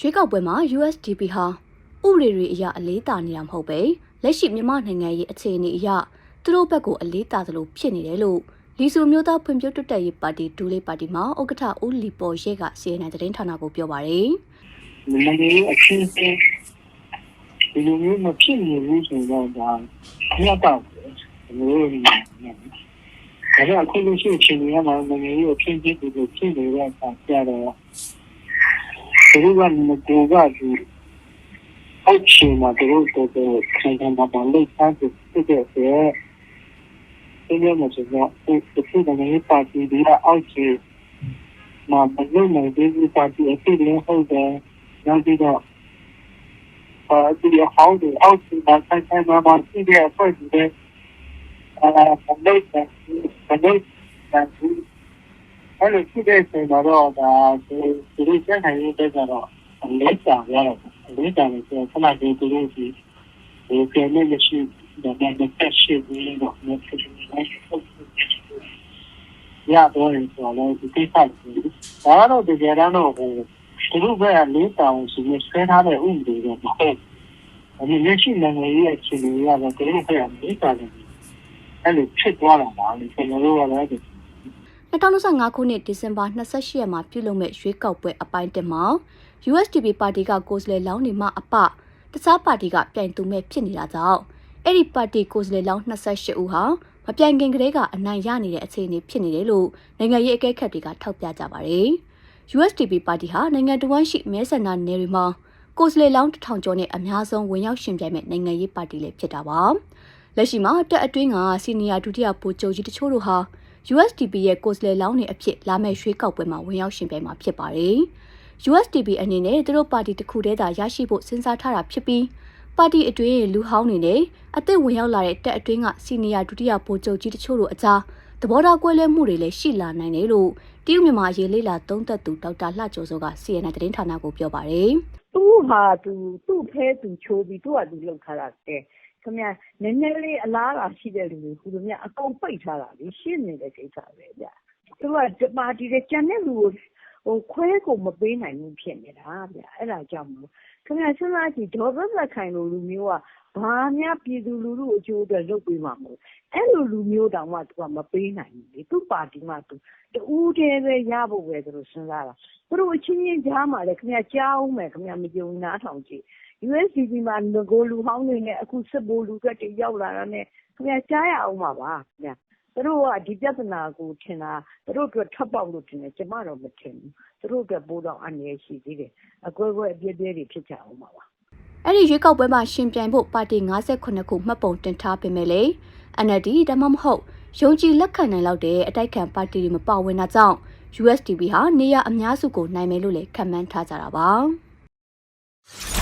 ရွေးကောက်ပွဲမှာ USDP ဟာဥပဒေတွေအရအလေးတာနေတာမဟုတ်ပဲလက်ရှိမြန်မာနိုင်ငံရဲ့အခြေအနေအရသူတို့ဘက်ကိုအလေးတာသလိုဖြစ်နေတယ်လို့လီဆူမျိုးသားဖွံ့ဖြိုးတိုးတက်ရေးပါတီဒူလေးပါတီမှဥက္ကဋ္ဌဦးလီပေါ်ရဲကစီရင်တဲ့သတင်းဌာနကိုပြောပါရယ်မနေအခင်းစင်းဒီလိုမျိုးမဖြစ်နေဘူးဆိုတော့ဒါညတော့ဘလို့နေနေဒါကအခုလို့ရှိချင်နေရမှာမနေရအခင်းစင်းဒီလိုဖြစ်နေတဲ့အခါကျတော့ ဒီလိုကမကူကဒီအောက်ချင်မှာတို့တို့တို့ခံခံမှာပါလို့စားသူဖြစ်တဲ့ဆက်ဒီလိုမျိုးဆိုတော့ဒီဒီကနေပါတီဒီအောက်ချင်မှာဘယ်လိုလဲဒီပါတီအဖြစ်လည်းဟုတ်တယ်နောက်ပြီးတော့အာဒီဟောင်းတွေအောက်မှာဆိုင်ဆိုင်မှာမှာရှိတဲ့အဖွဲ့တွေအာဘယ်လိုလဲဘယ်လိုလဲ အဲ့လိုရှိတဲ့ဆိုတော့ဒါဒီဒီစက်နိုင်တဲ့ကတော့အလေးစားရတော့အလေးစားနေဆိုခဏဒီဒီလိုရှိဒီကနေ့မရှိဒါနဲ့တက်ရှိပြီးတော့မဖြစ်ဘူးရတော့ဆိုတော့ဒီကိစ္စကိုဒါတော့တကယ်တော့ဟိုသူတို့ကလေးတောင်စီဆွဲထားတဲ့ဥပဒေတွေမဟုတ်ဘူး။အဲဒီလက်ရှိနိုင်ငံရဲ့အခြေအနေကလည်းသူတို့ကလေးတောင်အဲ့လိုဖြစ်သွားတာပါလေကျွန်တော်တို့ကလည်း 2025ခုနှစ်ဒီဇင်ဘာ28ရက်မှာပြုလုပ်မဲ့ရွေးကောက်ပွဲအပိုင်းတင်မှာ USDP ပါတီကကိုယ်စားလှယ်လောင်းနေမှအပတခြားပါတီကပြိုင်သူမဲ့ဖြစ်နေတာကြောင့်အဲ့ဒီပါတီကိုယ်စားလှယ်လောင်း28ဦးဟာမပြိုင်ခင်ကတည်းကအနိုင်ရနေတဲ့အခြေအနေဖြစ်နေတယ်လို့နိုင်ငံရေးအကဲခတ်တွေကထောက်ပြကြပါတယ်။ USDP ပါတီဟာနိုင်ငံတော်ဝန်ရှိမဲဆန္ဒနယ်တွေမှာကိုယ်စားလှယ်လောင်းတစ်ထောင်ကျော်နဲ့အများဆုံးဝင်ရောက်ရှင်ပြိုင်မဲ့နိုင်ငံရေးပါတီလည်းဖြစ်တာပါ။လက်ရှိမှာတက်အတွင်းကစီနီယာဒုတိယဗိုလ်ချုပ်ကြီးတချို့တို့ဟာ USDP ရဲ့ကိုယ်စားလှယ်လောင်းတွေအဖြစ်လာမယ့်ရွေးကောက်ပွဲမှာဝင်ရောက်ရှင်ပြိုင်မှာဖြစ်ပါတယ်။ USDP အနေနဲ့သူတို့ပါတီတစ်ခုတည်းသာရရှိဖို့စဉ်းစားထားတာဖြစ်ပြီးပါတီအတွင်းလူဟောင်းတွေနဲ့အသက်ဝင်ရောက်လာတဲ့တက်အတွင်းကစီနီယာဒုတိယဗိုလ်ချုပ်ကြီးတချို့တို့အကြားသဘောထားကွဲလွဲမှုတွေလည်းရှိလာနိုင်တယ်လို့တရုတ်မြန်မာရေးလေးလာသုံးသက်သူဒေါက်တာလှကျော်စောက CNN သတင်းဌာနကိုပြောပါတယ်။သူ့ဟာသူသူ့ဖဲသူချိုးပြီးသူ့ဟာသူလှုပ်ထားတာတဲ့ ခင်ဗျ နည်းနည်းလေး အလားအလာရှိတဲ့ လူတွေဟိုလိုမျိုးအကုန်ပိတ်ထားတာလေ ရှင်းနေတဲ့ ကိစ္စပဲဗျ သူကပါတီတွေကြံတဲ့လူကိုဟို ခွဲကို မပေးနိုင်ဘူး ဖြစ်နေတာဗျ အဲ့ဒါကြောင့်မို့ ခင်ဗျ စဉ်းစားကြည့် ဒေါ်သက်သက်ခိုင်လို လူမျိုးက ဘာများ ပြည်သူလူထု အကျိုးအတွက် လုပ်ပေးမှာ မဟုတ် အဲ့လိုလူမျိုးတောင်မှသူကမပေးနိုင်ဘူးလေသူ့ပါတီမှသူတူးတည်းပဲရဖို့ပဲသူတို့စဉ်းစားတာသူတို့အချင်းချင်းကြားမှာလေခင်ဗျကြားအောင်မယ်ခင်ဗျမကြုံနားထောင်ကြည့် USDP မှာငကိုလူဟောင်းတွေနဲ့အခုစစ်ဘိုလ်လူကတွေရောက်လာတာနဲ့ခင်ဗျကြားရအောင်ပါပါခင်ဗျသူတို့ကဒီပြဿနာကိုထင်တာသူတို့အတွက်ထွက်ပေါက်လို့ထင်တယ်ကျမတော့မထင်ဘူးသူတို့အတွက်ပိုးတော့အန္တရာယ်ရှိသေးတယ်အကွဲကွဲအပြည့်ပြည့်တွေဖြစ်ကြအောင်ပါပါအဲ့ဒီရွေးကောက်ပွဲမှာရှင်ပြိုင်ဖို့ပါတီ58ခုမှတ်ပုံတင်ထားပေမဲ့လေ NLD ဒါမှမဟုတ်ယုံကြည်လက်ခံနိုင်လောက်တဲ့အတိုက်ခံပါတီတွေမပါဝင်တာကြောင့် USDP ဟာနေရအများစုကိုနိုင်မယ်လို့လည်းခန့်မှန်းထားကြတာပါ။